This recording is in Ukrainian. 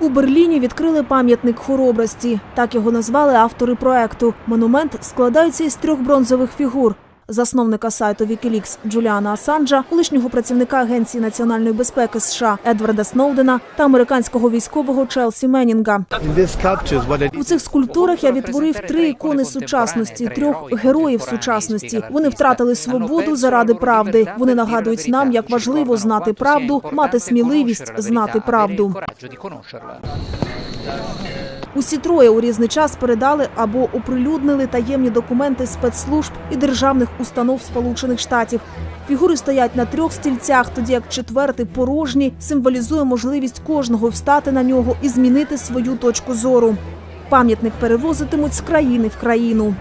У Берліні відкрили пам'ятник хоробрості. Так його назвали автори проекту. Монумент складається із трьох бронзових фігур. Засновника сайту Wikileaks Джуліана Асанджа, колишнього працівника Агенції національної безпеки США Едварда Сноудена та американського військового Челсі I У цих скульптурах я відтворив три ікони сучасності, трьох героїв сучасності. Вони втратили свободу заради правди. Вони нагадують нам, як важливо знати правду, мати сміливість знати правду. Усі троє у різний час передали або оприлюднили таємні документи спецслужб і державних установ Сполучених Штатів. Фігури стоять на трьох стільцях, тоді як четвертий порожній символізує можливість кожного встати на нього і змінити свою точку зору. Пам'ятник перевозитимуть з країни в країну.